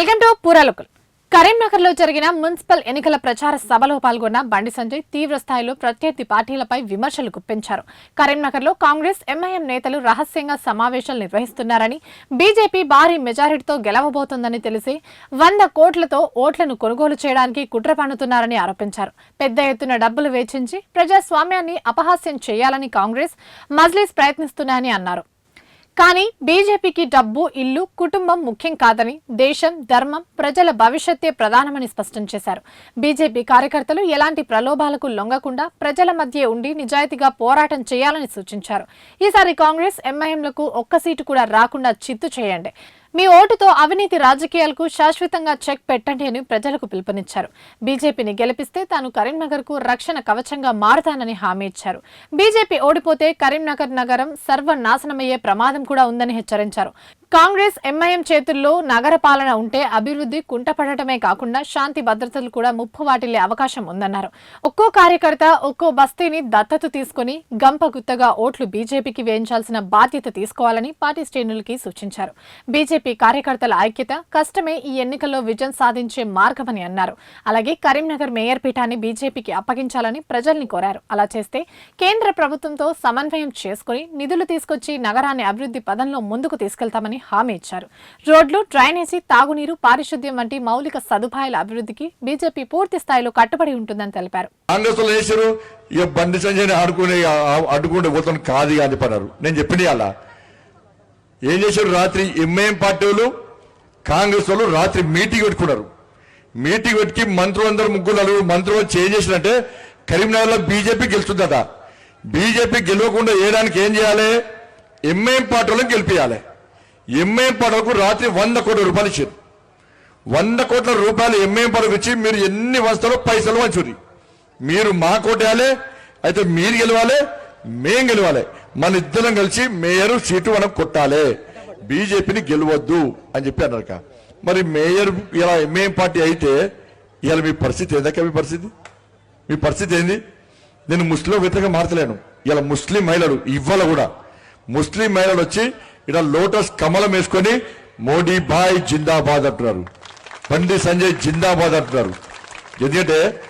Welcome to పూరాలోకల్ కరీంనగర్లో జరిగిన municipal ఎన్నికల ప్రచార సభలో పాల్గొన్న బండి సంజయ్ తీవ్ర స్థాయిలో ప్రత్యర్థి పార్టీలపై విమర్శలు గుప్పించారు. కరీంనగర్లో కాంగ్రెస్ ఎంఐఎం నేతలు రహస్యంగా సమావేశాలు నిర్వహిస్తున్నారని బీజేపీ భారీ మెజారిటీతో గెలవబోతోందని తెలిసి వంద కోట్లతో ఓట్లను కొనుగోలు చేయడానికి కుట్ర పన్నుతున్నారని ఆరోపించారు. పెద్ద ఎత్తున డబ్బులు వేచించి ప్రజాస్వామ్యాన్ని అపహాస్యం చేయాలని కాంగ్రెస్ మజ్లిస్ ప్రయత్నిస్తున్నాయని అన్నారు. కానీ బీజేపీకి డబ్బు ఇల్లు కుటుంబం ముఖ్యం కాదని దేశం ధర్మం ప్రజల భవిష్యత్తే ప్రధానమని స్పష్టం చేశారు. బీజేపీ కార్యకర్తలు ఎలాంటి ప్రలోభాలకు లొంగకుండా ప్రజల మధ్య ఉండి నిజాయితీగా పోరాటం చేయాలని సూచించారు. ఈసారి కాంగ్రెస్ ఎంఐఎంలకు ఒక్క సీటు కూడా రాకుండా చిత్తు చేయండి. మీ ఓటుతో అవినీతి రాజకీయాలకు శాశ్వతంగా చెక్ పెట్టండి అని ప్రజలకు పిలుపునిచ్చారు. బీజేపీని గెలిపిస్తే తాను కరీంనగర్కు రక్షణ కవచంగా మారుతానని హామీ ఇచ్చారు. బీజేపీ ఓడిపోతే కరీంనగర్ నగరం సర్వనాశనమయ్యే ప్రమాదం కూడా ఉందని హెచ్చరించారు. కాంగ్రెస్ ఎంఐఎం చేతుల్లో నగర పాలన ఉంటే అభివృద్ధి కుంటపడటమే కాకుండా శాంతి భద్రతలు కూడా ముప్పు వాటిల్లే అవకాశం ఉందన్నారు. ఒక్కో కార్యకర్త ఒక్కో బస్తీని దత్తత తీసుకుని గంప గుత్తగా ఓట్లు బీజేపీకి వేయించాల్సిన బాధ్యత తీసుకోవాలని పార్టీ శ్రేణులకి సూచించారు. బీజేపీ కార్యకర్తల ఐక్యత కష్టమే ఈ ఎన్నికల్లో విజయం సాధించే మార్గమని అన్నారు. అలాగే కరీంనగర్ మేయర్ పీఠాన్ని బీజేపీకి అప్పగించాలని ప్రజల్ని కోరారు. అలా చేస్తే కేంద్ర ప్రభుత్వంతో సమన్వయం చేసుకుని నిధులు తీసుకొచ్చి నగరాన్ని అభివృద్ధి పదంలో ముందుకు తీసుకెళ్తామని హామీ ఇచ్చారు. రోడ్లు డ్రైనేజీ తాగునీరు పారిశుద్ధ్యం వంటి మౌలిక సదుపాయాల అభివృద్ధికి బీజేపీ పూర్తి స్థాయిలో కట్టుబడి ఉంటుందని తెలిపారు. ఇక బండి సంజయ్ ఆడుకునే అడ్డుకుంటే పోతాను కాదు అని చెప్పన్నారు. నేను చెప్పింది అలా. ఏం చేశారు? రాత్రి ఎంఐఎం పార్టీ వాళ్ళు కాంగ్రెస్ వాళ్ళు రాత్రి మీటింగ్ పెట్టుకున్నారు. మీటింగ్ పెట్టి మంత్రులందరూ ముగ్గురు నలుగురు మంత్రులు చేంజ్ చేసినట్టే కరీంనగర్లో బీజేపీ గెలుస్తుందట. బీజేపీ గెలవకుండా వేయడానికి ఏం చేయాలి? ఎంఐఎం పార్టీ వాళ్ళని గెలిపించాలి ఎంఏం పడవకు రాత్రి వంద కోట్ల రూపాయలు ఇచ్చారు. వంద కోట్ల రూపాయలు ఎంఐఎం పార్టీకి ఇచ్చి మీరు ఎన్ని వస్తారో పైసలు వంచురి మీరు మా కోటేయాలి అయితే మీరు గెలవాలి మేం గెలవాలి. మన ఇద్దరం కలిసి మేయర్ సీటు మనం కొట్టాలి. బీజేపీని గెలవద్దు అని చెప్పి అన్నారు మరి మేయర్ ఇలా ఎంఏం పార్టీ అయితే ఇలా మీ పరిస్థితి ఏందక్క మీ పరిస్థితి? మీ పరిస్థితి ఏంది? నేను ముస్లిం వ్యతిరేకంగా మారతలేను. ఇలా ముస్లిం మహిళలు ఇవ్వాల కూడా ముస్లిం మహిళలు వచ్చి ఇలా లోటస్ కమలం వేసుకొని మోడీ బాయ్ జిందాబాద్ అంటున్నారు. బండి సంజయ్ జిందాబాద్ అంటున్నారు. ఎందుకంటే